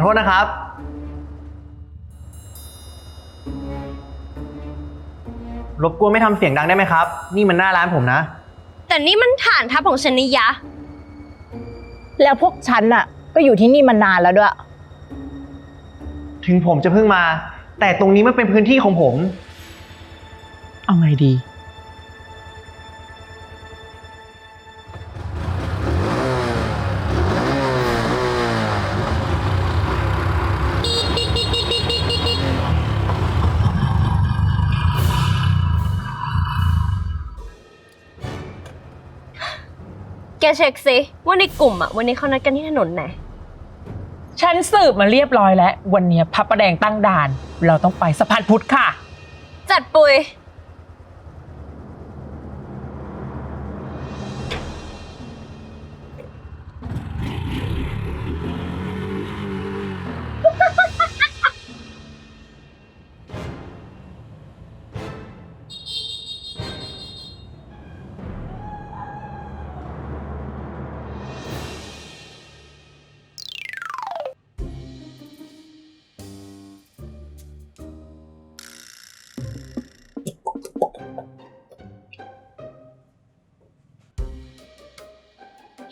ขอโทษนะครับ รบกวนไม่ทำเสียงดังได้ไหมครับ นี่มันหน้าร้านผมนะ แต่นี่มันฐานทัพของฉันนี่ยะ แล้วพวกฉันน่ะ ก็อยู่ที่นี่มานานแล้วด้วย ถึงผมจะเพิ่งมา แต่ตรงนี้มันเป็นพื้นที่ของผม เอาไงดี แกเช็คสิว่าในกลุ่มอะวันนี้เขานัดกันที่ถนนไหน ฉันสืบมาเรียบร้อยแล้ว วันนี้พระประแดงตั้งด่าน เราต้องไปสะพานพุทธค่ะ จัดปุย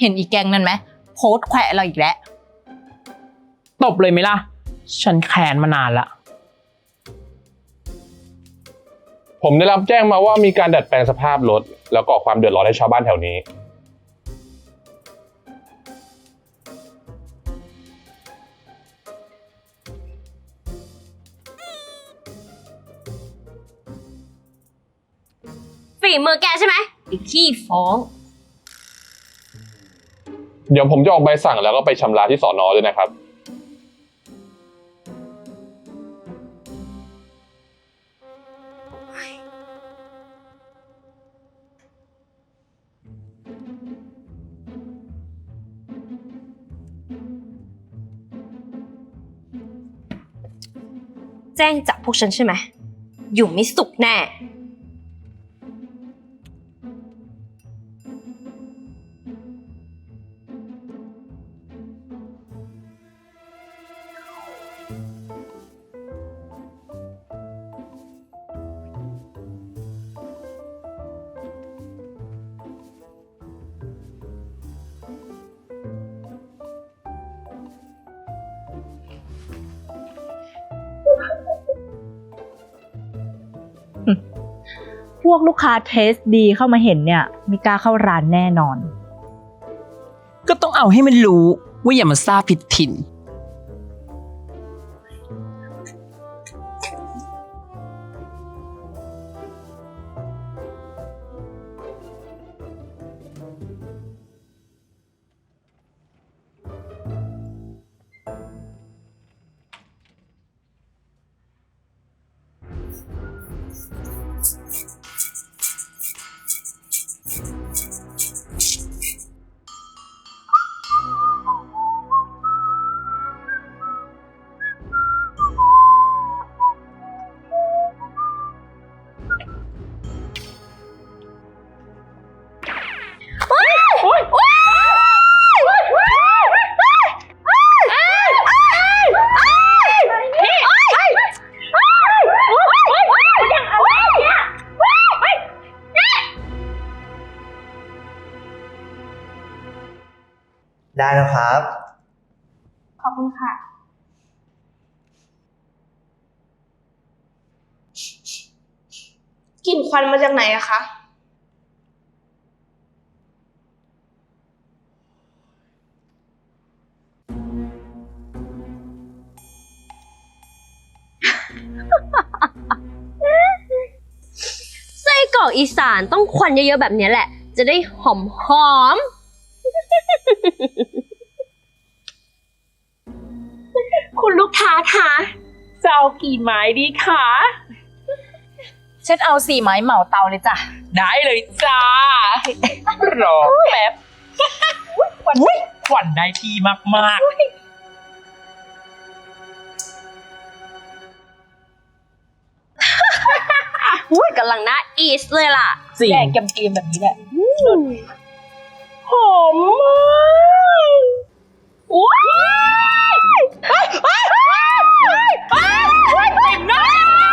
เห็นอีแกงนั่นไหมโพสต์แขวะเราอีกแล้ว ตบเลยไหมล่ะ ฉันแค้นมานานละ ผมได้รับแจ้งมาว่ามีการดัดแปลงสภาพรถ แล้วก่อความเดือดร้อนให้ชาวบ้านแถวนี้ ฝีมือแกใช่ไหมไอ้ขี้ฟ้อง เดี๋ยวผมจะออกใบสั่งแล้วก็ไปชำระที่สอนอด้วยนะครับ แจ้งจับพวกฉันใช่ไหม อยู่ไม่สุขแน่ วกลูกค้าเทสดีเข้ามาเห็นเนี่ยไมีกล้าเข้าร้านแน่นอน ก็ต้องเอาให้มันรู้ว่าอย่ามาซาผิดถิ่น ได้แล้วครับ ขอบคุณค่ะ กลิ่นควันมาจากไหนอะคะ ไส้กรอกอีสานต้องควันเยอะๆแบบเนี้ยแหละ จะได้หอมหอมๆ คุณลูกค้าคะจะเอากี่ไม้ดีคะฉันเอาสี่ไม้เหมาเตาเลยจ้ะ ได้เลยจ้ารอแป๊บอุ๊ยควันได้ทีมากอุ้ยกำลังน่าอีสเลยล่ะ ๆจริงแกงเกมๆแบบนี้แหละ หอมมากว้ายเว้ยเว้ยเว้ยเว้ยเว้ยเว้ยเว้ย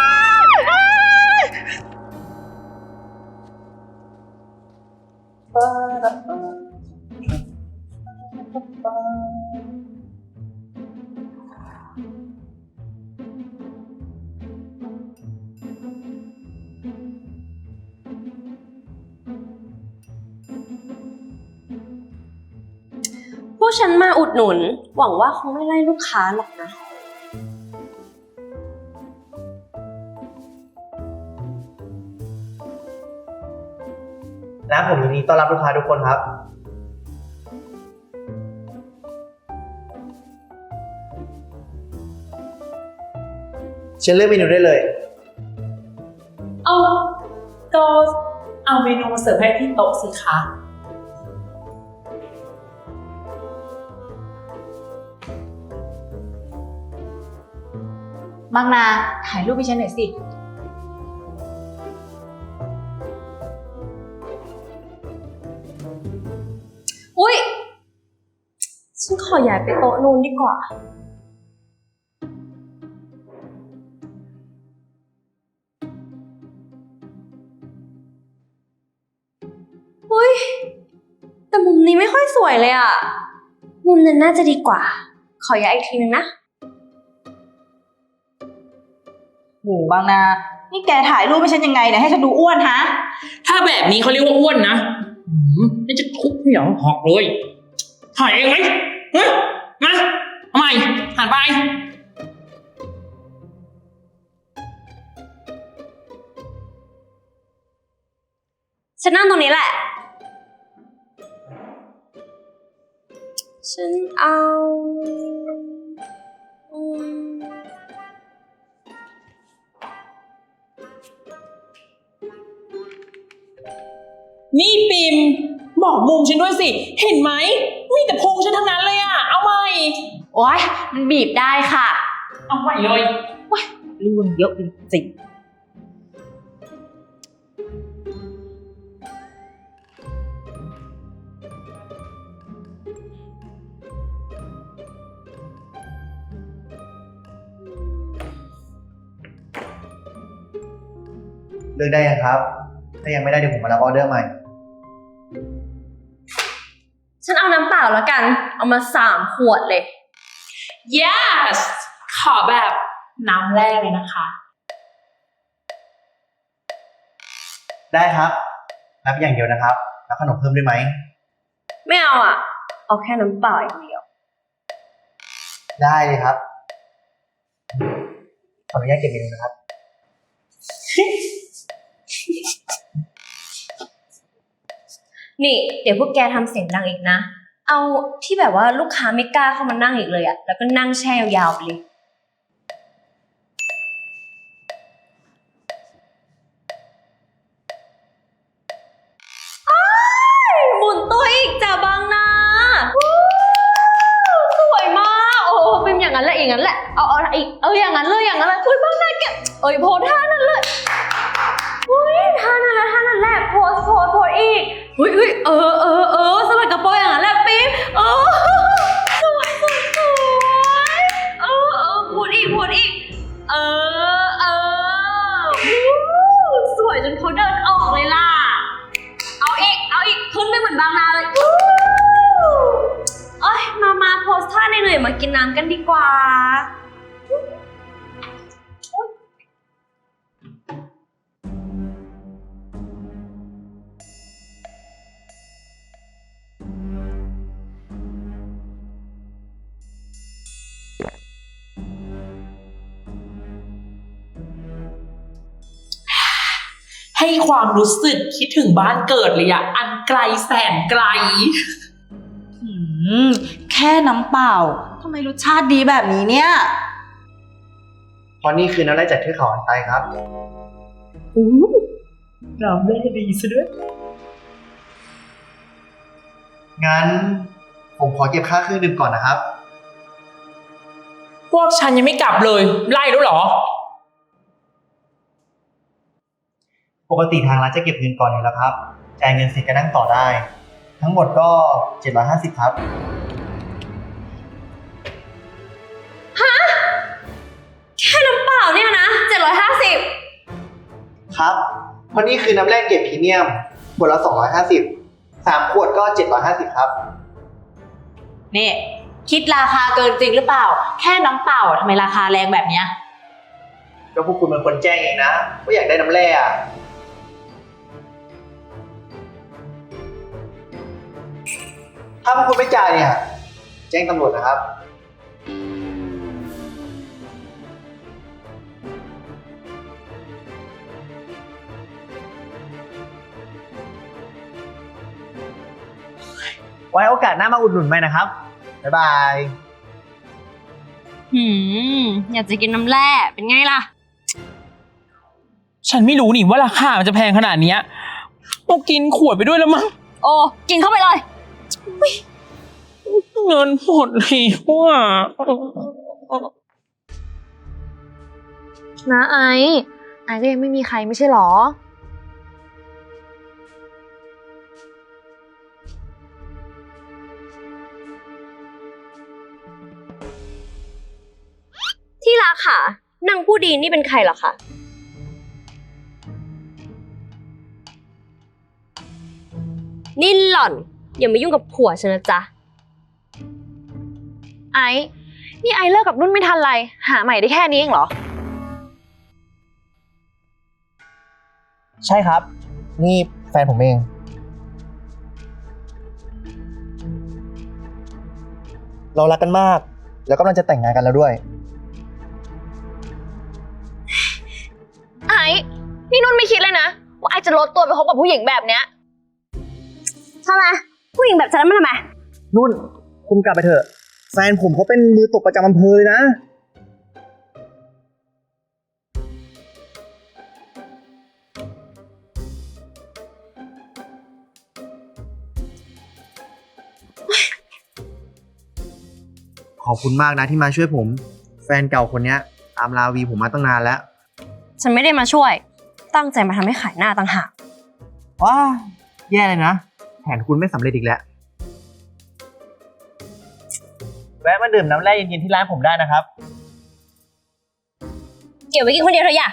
ฉันมาอุดหนุน หวังว่าคงไม่ไล่ลูกค้าหรอกนะ ร้านผมยินดีต้อนรับลูกค้าทุกคนครับ เชิญเลือกเมนูได้เลย เอาก็เอาเมนูมาเสิร์ฟให้ที่โต๊ะสิคะ บางนาถ่ายรูปให้ฉันหน่อยสิ อุ้ยฉันขอย้ายไปโต๊ะนู้นดีกว่า อุ้ยแต่มุมนี้ไม่ค่อยสวยเลยอะ มุมนั้นน่าจะดีกว่า ขอย้ายอีกทีนึงนะ โหบางนา นี่แกถ่ายรูปให้ฉันยังไงเนี่ยให้ฉันดูอ้วนฮะ ถ้าแบบนี้เขาเรียกว่าอ้วนนะหืมน่าจะทุบเหนียวหอกเลยถ่ายเองไหมเฮ้ยมาทำไมหันไป ฉันนั่งตรงนี้แหละ ฉันเอา นี่ปิมบอกมุมฉันด้วยสิ เห็นไหม มีแต่พุงฉันทั้งนั้นเลยอะเอาใหม่โอ๊ย มันบีบได้ค่ะ เอาใหม่เลยเรื่องเยอะจริงเลือกได้ยังครับ ถ้ายังไม่ได้เดี๋ยวผมมารับออเดอร์ใหม่ ฉันเอาน้ำเปล่าแล้วกัน เอามาสามขวดเลย yes ขอแบบน้ำแรกเลยนะคะ ได้ครับ รับอย่างเดียวนะครับแล้วขนมเพิ่มได้ไหม ไม่เอาอะ เอาแค่น้ำเปล่าอย่างเดียว ได้เลยครับ ขออนุญาตเก็บเงินนะครับ นี่เดี๋ยวพวกแกทำเสียงดังอีกนะ เอาที่แบบว่าลูกค้าไม่กล้าเข้ามานั่งอีกเลยอะแล้วก็นั่งแช่ยาวๆไปเลยอ้ายหมุนตัวอีกจ้ะบางนาวู้สวยมาก โอ้เป็นอย่างนั้นแหละอย่างนั้นแหละ เอาเอาอีก เอออย่างนั้นเลยอย่างนั้นเลยอุ้ยบางนาแกเอ้ยโพสท่านั้นเลยอุ้ยท่านั้นแหละท่านั้นแหละโพสโพสโพสอีก อุ้ยอุ้ยเออเออเออสมัยกระโปรงอย่างนั้นแหละปิ๊บเออสวยสวยสวยเออเออพูดอีกพูดอีกเออเออวู้สวยจนเขาเดินออกเลยล่ะ เอาอีกเอาอีกขึ้นไปเหมือนบางนาเลยวู้เอ้ยมามาโพสท่าเหนื่อยๆมากินน้ำกันดีกว่า ให้ความรู้สึกคิดถึงบ้านเกิดเลยอะอันไกลแสนไกลๆหืม แค่น้ำเปล่าทำไมรสชาติดีแบบนี้เนี่ย เพราะนี่คือน้ำแร่จากเทือกเขาอันไตครับ อู้น้ำแร่ดีซะด้วย งั้น ผมขอเก็บค่าเครื่องดื่มก่อนนะครับ พวกฉันยังไม่กลับเลย ไล่แล้วเหรอ กติทางร้านจะเก็บเงินก่อนอยู่แล้วครับ จ่ายเงินเสร็จก็นั่งต่อได้ ทั้งหมดก็ 750 ครับแค่น้ำเปล่าเนี่ยนะ 750 ครับเพราะนี่คือน้ำแร่เกรดพรีเมียมขวดละ 250 3 ขวดก็ 750 ครับ นี่ คิดราคาเกินจริงหรือเปล่า แค่น้ำเปล่าทำไมราคาแรงแบบเนี้ย ก็พวกคุณเป็นคนแจ้งเองนะว่าอยากได้น้ำแร่อะ ถ้าพวกคุณไม่จ่ายเนี่ยผแจ้งตำรวจนะครับ ไว้โอกาสหน้ามาอุดหนุนใหม่นะครับ บ๊ายบาย หืม อยากจะกินน้ำแร่เป็นไงล่ะ ฉันไม่รู้นี่ว่าราคามันจะแพงขนาดเนี้ยต้องกินขวดไปด้วยแล้วมั้ง โอ้ กินเข้าไปเลย เงินหมดเลยว่านะไอซ์ไอซ์ก็ยังไม่มีใครไม่ใช่หรอ ที่รักค่ะนางผู้ดีนี่เป็นใครเหรอคะ นี่หล่อน อย่ามายุ่งกับผัวฉันนะจ๊ะ ไอซ์นี่ไอซ์เลิกกับนุ่นไม่ทันไร หาใหม่ได้แค่นี้เองเหรอ ใช่ครับ นี่แฟนผมเอง เรารักกันมาก แล้วกำลังจะแต่งงานกันแล้วด้วย ไอ้นี่นุ่นไม่คิดเลยนะ ว่าไอ้จะลดตัวไปคบกับผู้หญิงแบบเนี้ยทำไมผู้หญิงแบบฉันมันทำไมนุ่น คุณกลับไปเถอะ แฟนผมเขาเป็นมือตบประจำอำเภอเลยนะ ขอบคุณมากนะที่มาช่วยผม แฟนเก่าคนเนี้ยตามลาวีผมมาตั้งนานแล้ว ฉันไม่ได้มาช่วย ตั้งใจมาทำให้ขายหน้าต่างหาก ว้า แย่เลยนะ แผนคุณไม่สำเร็จอีกแล้ว แวะมาดื่มน้ำแร่เย็นๆที่ร้านผมได้นะครับ เก็บไว้กินคนเดียวเถอะอย่า